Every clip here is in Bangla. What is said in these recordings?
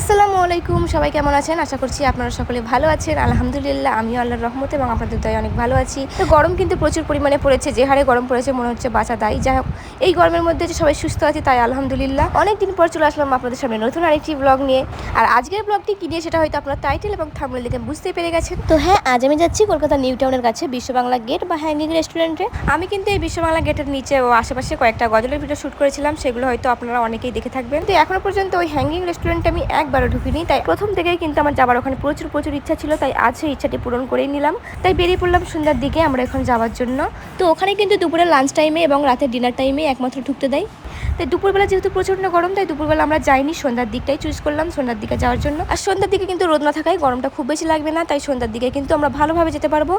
আসসালামু আলাইকুম, সবাই কেমন আছেন? আশা করছি আপনারা সকলে ভালো আছেন। আলহামদুলিল্লাহ, আমিও আল্লাহর রহমতে এবং আপনাদের দয় অনেক ভালো আছি। তো গরম কিন্তু প্রচুর পরিমাণে পড়েছে, যে হারে গরম পড়েছে মনে হচ্ছে বাঁচা দায়ী। যাই হোক, এই গরমের মধ্যে যে সবাই সুস্থ আছে তাই আলহামদুলিল্লাহ। অনেক দিন পর চলে আসলাম আপনাদের সামনে নতুন আরেকটি ব্লগ নিয়ে। আর আজকের ব্লগটি কি নিয়ে সেটা হয়তো আপনার টাইটেল এবং থামলে দেখে বুঝতে পেরে গেছেন। তো হ্যাঁ আজ আমি যাচ্ছি কলকাতা নিউ টাউনের কাছে, বিশ্ব বাংলা গেট বা হ্যাঙ্গিং রেস্টুরেন্টে আমি কিন্তু এই বিশ্ব বাংলা গেটের নিচে ও আশেপাশে কয়েকটা গজলের ভিডিও শ্যুট করেছিলাম, সেগুলো হয়তো আপনারা অনেকেই দেখে থাকবেন। তো এখনও পর্যন্ত ওই হ্যাঙ্গিং রেস্টুরেন্টে আমি একবারও ঢুকিনি। তাই প্রথম থেকেই কিন্তু আমার যাবার ওখানে প্রচুর প্রচুর ইচ্ছা ছিল, তাই আজ সেই ইচ্ছাটি পূরণ করেই নিলাম। তাই বেরিয়ে পড়লাম সন্ধ্যার দিকে আমরা এখন যাওয়ার জন্য। তো ওখানে কিন্তু দুপুরে লাঞ্চ টাইমে এবং রাতের ডিনার টাইমে একমাত্র ঢুকতে দেয়। তাই দুপুরবেলা যেহেতু প্রচণ্ড গরম, তাই দুপুরবেলা আমরা যাইনি। সন্ধ্যার দিকটাই চুজ করলাম সন্ধ্যার দিকে যাওয়ার জন্য। আর সন্ধ্যার দিকে কিন্তু রোদ না থাকায় গরমটা খুব বেশি লাগবে না, তাই সন্ধ্যার দিকে কিন্তু আমরা ভালোভাবে যেতে পারব।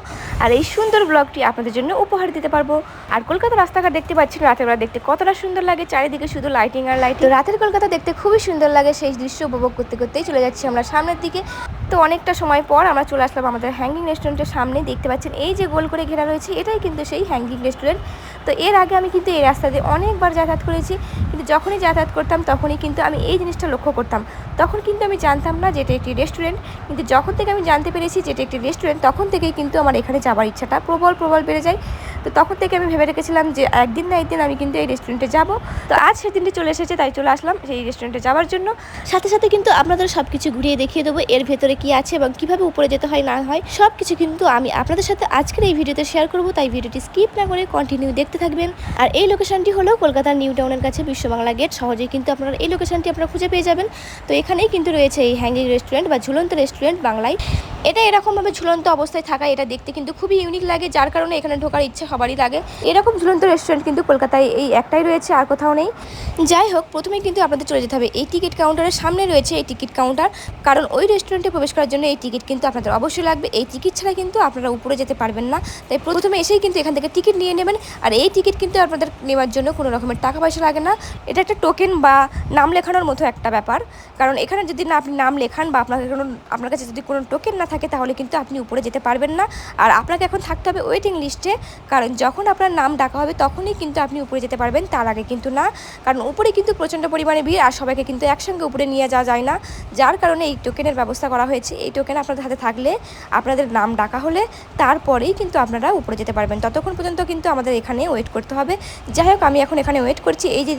আর এই সুন্দর ব্লগটি আপনাদের জন্য উপহার দিতে পারব। আর কলকাতা রাস্তাঘাট দেখতে পাচ্ছেন, রাতের বেলা দেখতে কতটা সুন্দর লাগে। চারিদিকে শুধু লাইটিং আর লাইটিং রাতের কলকাতা দেখতে খুবই সুন্দর লাগে। সেই দৃশ্য উপভোগ করতে করতেই চলে যাচ্ছি আমরা সামনের দিকে। তো অনেকটা সময় পর আমরা চলে আসলাম আমাদের হ্যাঙ্গিং রেস্টুরেন্টের সামনে। দেখতে পাচ্ছেন, এই যে গোল করে ঘেরা রয়েছে, এটাই কিন্তু সেই হ্যাঙ্গিং রেস্টুরেন্ট তো এর আগে আমি কিন্তু এই রাস্তা দিয়ে অনেকবার যাতায়াত করেছি, কিন্তু যখনই যাতায়াত করতাম তখনই কিন্তু আমি এই জিনিসটা লক্ষ্য করতাম। তখন কিন্তু আমি জানতাম না যে এটা একটি রেস্টুরেন্ট কিন্তু যখন থেকে আমি জানতে পেরেছি যে এটা একটি রেস্টুরেন্ট তখন থেকেই কিন্তু আমার এখানে যাবার ইচ্ছাটা প্রবল প্রবল বেড়ে যায়। তো তখন থেকে আমি ভেবে রেখেছিলাম যে একদিন না একদিন আমি কিন্তু এই রেস্টুরেন্টে যাব। তো আজ সেদিনটি চলে এসেছে, তাই চলে আসলাম সেই রেস্টুরেন্টে যাওয়ার জন্য। সাথে সাথে কিন্তু আপনাদের সব কিছু ঘুরিয়ে দেখিয়ে দেবো, এর ভেতরে কি আছে এবং কীভাবে উপরে যেতে হয়, না হয় সব কিছু কিন্তু আমি আপনাদের সাথে আজকের এই ভিডিওতে শেয়ার করব, তাই ভিডিওটি স্কিপ না করে কন্টিনিউ দেখতে থাকবেন। আর এই লোকেশনটি হলো কলকাতার নিউ টাউনের কাছে বিশ্ব বাংলা গেট সহজেই কিন্তু আপনারা এই লোকেশনটি আপনারা খুঁজে পেয়ে যাবেন। তো এখানেই কিন্তু রয়েছে এই হ্যাঙ্গিং রেস্টুরেন্ট বা ঝুলন্ত রেস্টুরেন্ট বাংলায়। এটা এরকমভাবে ঝুলন্ত অবস্থায় থাকা এটা দেখতে কিন্তু খুবই ইউনিক লাগে, যার কারণে এখানে ঢোকার ইচ্ছে সবারই লাগে। এরকম ঝুলন্ত রেস্টুরেন্ট কিন্তু কলকাতায় এই একটাই রয়েছে, আর কোথাও নেই। যাই হোক, প্রথমে কিন্তু আপনাদের চলে যেতে হবে। এই টিকিট কাউন্টারের সামনে রয়েছে এই টিকিট কাউন্টার কারণ ওই রেস্টুরেন্টে প্রবেশ করার জন্য এই টিকিট কিন্তু আপনাদের অবশ্যই লাগবে। এই টিকিট ছাড়া কিন্তু আপনারা উপরে যেতে পারবেন না। তাই প্রথমে এসেই কিন্তু এখান থেকে টিকিট নিয়ে নেবেন। আর এই টিকিট কিন্তু আপনাদের নেওয়ার জন্য কোনো রকমের টাকা পয়সা লাগে না। এটা একটা টোকেন বা নাম লেখানোর মতো একটা ব্যাপার। কারণ এখানে যদি না আপনি নাম লেখান বা আপনার কোনো, আপনার কাছে যদি কোনো টোকেন না থাকে তাহলে কিন্তু আপনি উপরে যেতে পারবেন না। আর আপনাকে এখন থাকতে হবে ওয়েটিং লিস্টে কারণ যখন আপনার নাম ডাকা হবে তখনই কিন্তু আপনি উপরে যেতে পারবেন, তার আগে কিন্তু না। কারণ উপরে কিন্তু প্রচণ্ড পরিমাণে ভিড় আর সবাইকে কিন্তু একসঙ্গে উপরে নিয়ে যাওয়া যায় না। যার কারণে এই টোকেনের ব্যবস্থা করা হয়েছে। এই টোকেন আপনাদের হাতে থাকলে আপনাদের নাম ডাকা হলে তারপরেই কিন্তু আপনারা উপরে যেতে পারবেন। ততক্ষণ পর্যন্ত কিন্তু আমাদের এখানে ওয়েট করতে হবে। যাই হোক, আমি এখন এখানে ওয়েট করছি। এই যে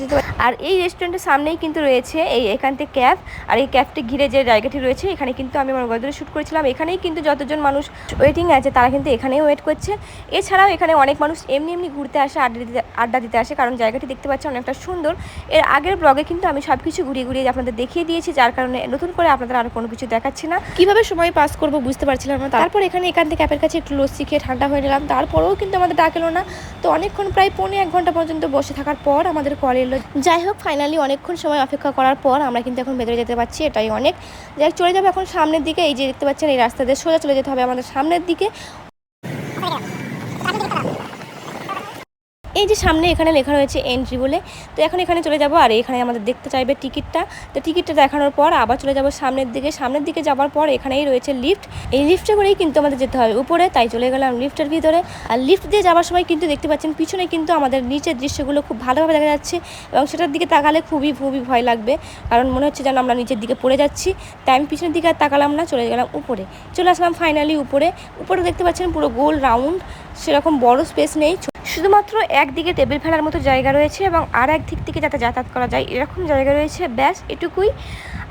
আর এই রেস্টুরেন্টের সামনেই কিন্তু রয়েছে এই এখান থেকে ক্যাব আর এই ক্যাবটি ঘিরে যে জায়গাটি রয়েছে, এখানে কিন্তু আমি আমার গদরে শ্যুট করেছিলাম। এখানেই কিন্তু যতজন মানুষ ওয়েটিং আছে, তারা কিন্তু এখানেই ওয়েট করছে। এছাড়াও এখানে অনেক মানুষ এমনি এমনি ঘুরতে আসে, আড্ডা দিতে আড্ডা দিতে আসে, কারণ জায়গাটি দেখতে পাচ্ছেন অনেকটা সুন্দর। এর আগের ব্লগে কিন্তু আমি সব কিছু ঘুরিয়ে ঘুরিয়ে আপনাদের দেখিয়ে দিয়েছি, যার কারণে নতুন করে আপনাদের আর কোনো কিছু দেখাচ্ছি না। কীভাবে সময় পাস করব বুঝতে পারছিলাম না। তারপর এখানে এখান থেকে অ্যাপের কাছে একটু লস্যি খেয়ে ঠান্ডা হয়ে নিলাম। তারপরেও কিন্তু আমাদের ডাক এলো না। তো অনেকক্ষণ প্রায় পৌনে এক ঘণ্টা পর্যন্ত বসে থাকার পর আমাদের কল এলো। যাই হোক ফাইনালি অনেকক্ষণ সময় অপেক্ষা করার পর আমরা কিন্তু এখন ভেতরে যেতে পারছি, এটাই অনেক। যাই চলে যাব এখন সামনের দিকে। এই যে দেখতে পাচ্ছেন, এই দিয়ে সোজা চলে যেতে হবে আমাদের সামনের দিকে। এই যে সামনে এখানে লেখা রয়েছে এন্ট্রি বলে, তো এখন এখানে চলে যাব আর এখানে আমাদের দেখতে চাইবে টিকিটটা তো টিকিটটা দেখানোর পর আবার চলে যাব সামনের দিকে। সামনের দিকে যাওয়ার পর এখানেই রয়েছে লিফট এই লিফটে করেই কিন্তু আমাদের যেতে হবে উপরে, তাই চলে গেলাম লিফটের ভিতরে। আর লিফট দিয়ে যাওয়ার সময় কিন্তু দেখতে পাচ্ছেন পিছনে কিন্তু আমাদের নিচের দৃশ্যগুলো খুব ভালোভাবে দেখা যাচ্ছে এবং সেটার দিকে তাকালে খুবই খুবই ভয় লাগবে। কারণ মনে হচ্ছে যেন আমরা নিচের দিকে পড়ে যাচ্ছি, তাই আমি পিছনের দিকে আর তাকালাম না, চলে গেলাম উপরে। চলে আসলাম ফাইনালি উপরে। উপরে দেখতে পাচ্ছেন পুরো গোল রাউন্ড সেরকম বড় স্পেস নেই শুধুমাত্র একদিকে টেবিল ফেলার মতো জায়গা রয়েছে এবং আর এক দিক থেকে যাতে যাতায়াত করা যায়। এরকম জায়গা রয়েছে। ব্যাস, এটুকুই।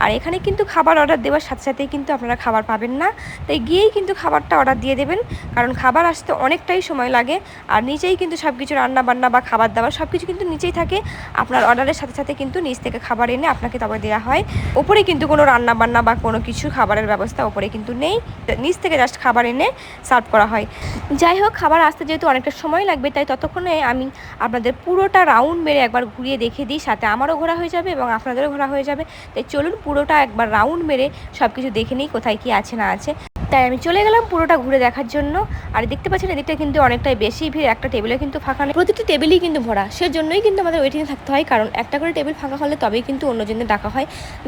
আর এখানে কিন্তু খাবার অর্ডার দেওয়ার সাথে সাথেই কিন্তু আপনারা খাবার পাবেন না। তাই গিয়েই কিন্তু খাবারটা অর্ডার দিয়ে দেবেন। কারণ খাবার আসতে অনেকটাই সময় লাগে আর নিচেই কিন্তু সব কিছু রান্না বান্না বা খাবার দাবার সব কিছু কিন্তু নিচেই থাকে। আপনার অর্ডারের সাথে সাথে কিন্তু নিচ থেকে খাবার এনে আপনাকে তবে দেওয়া হয়। ওপরে কিন্তু কোনো রান্না বান্না বা কোনো কিছু খাবারের ব্যবস্থা ওপরে কিন্তু নেই। নিচ থেকে জাস্ট খাবার এনে সার্ভ করা হয়। যাই হোক, খাবার আসতে যেহেতু অনেকটা সময় লাগবে, তাই ততক্ষণে আমি আপনাদের পুরোটা রাউন্ড মেরে একবার ঘুরিয়ে দেখিয়ে দিই। সাথে আমারও ঘোরা হয়ে যাবে এবং আপনাদেরও ঘোরা হয়ে যাবে। তাই চলুন পুরোটা একবার রাউন্ড মেরে সব কিছু দেখে নিই কোথায় কি আছে না আছে। তাই আমি চলে গেলাম পুরোটা ঘুরে দেখার জন্য। আর দেখতে পাচ্ছেন, এদিকটা কিন্তু অনেকটাই বেশি ভিড়। একটা টেবিলে কিন্তু ফাঁকা নেই। প্রতিটি টেবিলই কিন্তু ভরা। সেজন্যই কিন্তু আমাদের ওয়েটিংয়ে থাকতে হয়। কারণ একটা করে টেবিল ফাঁকা হলে তবেই কিন্তু অন্যজনদের ডাকা হয়।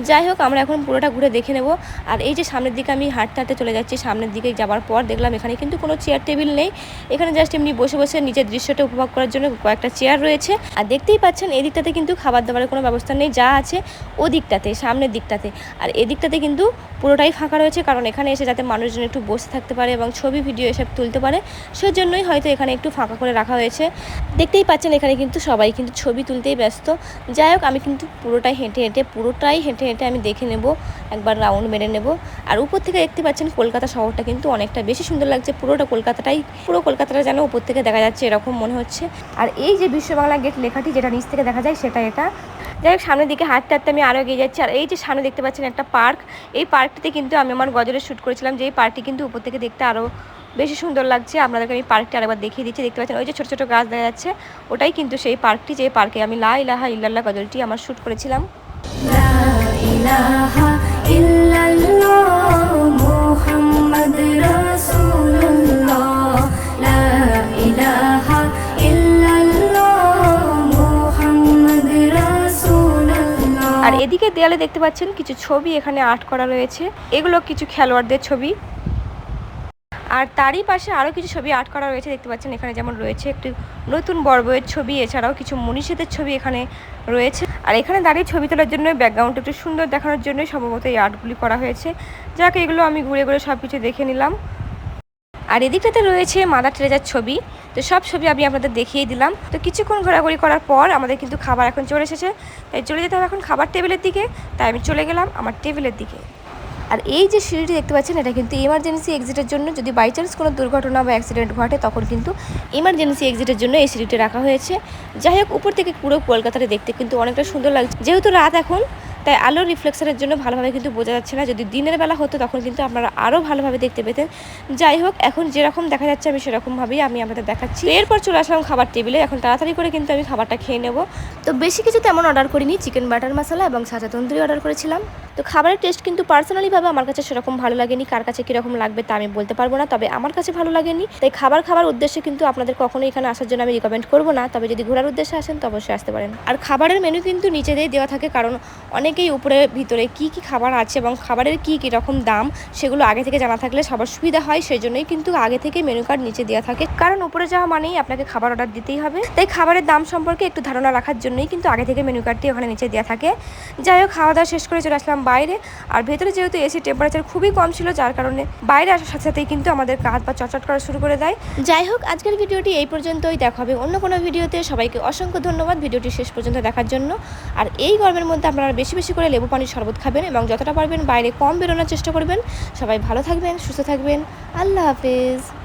যাই হোক, আমরা এখন পুরোটা ঘুরে দেখে নেব। আর এই যে সামনের দিকে আমি হাঁটতে হাঁটতে চলে যাচ্ছি, সামনের দিকে যাওয়ার পর দেখলাম এখানে কিন্তু কোনো চেয়ার টেবিল নেই। এখানে জাস্ট এমনি বসে বসে নিজের দৃশ্যটা উপভোগ করার জন্য কয়েকটা চেয়ার রয়েছে। আর দেখতেই পাচ্ছেন এই দিকটাতে কিন্তু খাবার দাবারের কোনো ব্যবস্থা নেই। যা আছে ওদিকটাতে, সামনের দিকটাতে। আর এদিকটাতে কিন্তু পুরোটাই ফাঁকা রয়েছে। কারণ এখানে এসে যাতে মানুষজন একটু বসে থাকতে পারে এবং ছবি, ভিডিও এসব তুলতে পারে। সেজন্যই হয়তো এখানে একটু ফাঁকা করে রাখা হয়েছে। দেখতেই পাচ্ছেন এখানে কিন্তু সবাই কিন্তু ছবি তুলতেই ব্যস্ত। যাই হোক, আমি কিন্তু পুরোটাই হেঁটে হেঁটে, পুরোটাই হেঁটে হেঁটে আমি দেখে নেব, একবার রাউন্ড মেরে নেব। আর উপর থেকে দেখতে পাচ্ছেন কলকাতা শহরটা কিন্তু অনেকটা বেশি সুন্দর লাগছে। পুরোটা কলকাতাটাই, পুরো কলকাতাটা যেন উপর থেকে দেখা যাচ্ছে এরকম মনে হচ্ছে। আর এই যে বিশ্ব বাংলা গেট লেখাটি যেটা নিচ থেকে দেখা যায় সেটা এটা। যাই হোক, সামনের দিকে হাঁটতে হাঁটতে আমি আরও এগিয়ে যাচ্ছি। আর এই যে সামনে দেখতে পাচ্ছেন একটা পার্ক, এই পার্কটিতে কিন্তু আমি আমার গজলে শ্যুট করেছিলাম, যে এই পার্কটি কিন্তু উপর থেকে দেখতে আরও বেশি সুন্দর লাগছে। আপনাদেরকে আমি পার্কটি আরেকবার দেখিয়ে দিচ্ছি। দেখতে পাচ্ছেন ওই যে ছোটো ছোটো গাছ দেখা যাচ্ছে, ওটাই কিন্তু সেই পার্কটি, যে পার্কে আমি লা ইলাহা ইল্লাল্লাহ গজলটি আমার শ্যুট করেছিলাম। ইলাহা ইল্লাল্লাহ এদিকে দেয়ালে দেখতে পাচ্ছেন কিছু ছবি এখানে আর্ট করা রয়েছে। এগুলো কিছু খেলোয়াড়দের ছবি। আর তারই পাশে আরও কিছু ছবি আর্ট করা রয়েছে দেখতে পাচ্ছেন। এখানে যেমন রয়েছে একটি নতুন বড়বইয়ের ছবি, এছাড়াও কিছু মনীষীদের ছবি এখানে রয়েছে। আর এখানে দাঁড়িয়ে ছবি তোলার জন্য ব্যাকগ্রাউন্ড একটু সুন্দর দেখানোর জন্যই সম্ভবত এই আর্টগুলি করা হয়েছে। যাকে, এগুলো আমি ঘুরে ঘুরে সব কিছু দেখে নিলাম। আর এদিকটাতে রয়েছে মাদার টেরেজার ছবি। তো সব ছবি আমি আপনাদের দেখিয়ে দিলাম। তো কিছুক্ষণ ঘোরাঘুরি করার পর আমাদের কিন্তু খাবার এখন চলে এসেছে। তাই চলে যেতে হবে এখন খাবার টেবিলের দিকে। তাই আমি চলে গেলাম আমার টেবিলের দিকে। আর এই যে সিঁড়িটি দেখতে পাচ্ছেন, এটা কিন্তু ইমার্জেন্সি এক্সিটের জন্য যদি বাই চান্স কোনো দুর্ঘটনা বা অ্যাক্সিডেন্ট ঘটে, তখন কিন্তু ইমার্জেন্সি এক্সিটের জন্য এই সিঁড়িটি রাখা হয়েছে। যাই হোক, উপর থেকে পুরো কলকাতাটা দেখতে কিন্তু অনেকটা সুন্দর লাগছে। যেহেতু রাত এখন তাই আলো রিফ্লেকশনের জন্য ভালোভাবে কিন্তু বোঝা যাচ্ছে না। যদি দিনের বেলা হতো, তখন কিন্তু আপনারা আরও ভালোভাবে দেখতে পেতেন। যাই হোক, এখন যেরকম দেখা যাচ্ছে, আমি সেরকমভাবেই আমি আপনাদের দেখাচ্ছি। এরপর চলে আসলাম খাবার টেবিলে। এখন তাড়াতাড়ি করে কিন্তু আমি খাবারটা খেয়ে নেব। তো বেশি কিছু তেমন অর্ডার করিনি। চিকেন বাটার মশলা এবং সাজা তন্দুরি অর্ডার করেছিলাম। তো খাবারের টেস্ট কিন্তু পার্সোনালিভাবে আমার কাছে সেরকম ভালো লাগেনি, কার কাছে কীরকম লাগবে তা আমি বলতে পারব না, তবে আমার কাছে ভালো লাগেনি। তাই খাবার খাবার উদ্দেশ্যে কিন্তু আপনাদের কখনো এখানে আসার জন্য আমি রিকমেন্ড করব না, তবে যদি ঘোরার উদ্দেশ্যে আসেন তো অবশ্যই আসতে পারেন। আর খাবারের মেনু কিন্তু নিচে দিয়ে দেওয়া থাকে, কারণ অনেকেই উপরে, ভিতরে কি কি খাবার আছে এবং খাবারের কি কি রকম দাম সেগুলো আগে থেকে জানা থাকলে সবার সুবিধা হয় সেই জন্যই কিন্তু আগে থেকে মেনু কার্ড নিচে দেওয়া থাকে। কারণ উপরে যাওয়া মানেই আপনাকে খাবার অর্ডার দিতেই হবে। তাই খাবারের দাম সম্পর্কে একটু ধারণা রাখার জন্যই কিন্তু আগে থেকে মেনু কার্ডটি ওখানে নিচে দেওয়া থাকে। যাই হোক, খাওয়া দাওয়া শেষ করে চলে আসলাম বাইরে। আর ভেতরে যেহেতু এসি টেম্পারেচার খুবই কম ছিল, যার কারণে বাইরে আসার সাথে সাথেই কিন্তু আমাদের কাজ বা চটচট করা শুরু করে দেয়। যাই হোক, আজকের ভিডিওটি এই পর্যন্তই। দেখা হবে অন্য কোনো ভিডিওতে। সবাইকে অসংখ্য ধন্যবাদ ভিডিওটি শেষ পর্যন্ত দেখার জন্য। আর এই গরমের মধ্যে আপনারা বেশি বেশি করে লেবু পানির শরবত খাবেন এবং যতটা পারবেন বাইরে কম বেরোনোর চেষ্টা করবেন। সবাই ভালো থাকবেন, সুস্থ থাকবেন। আল্লাহ হাফেজ।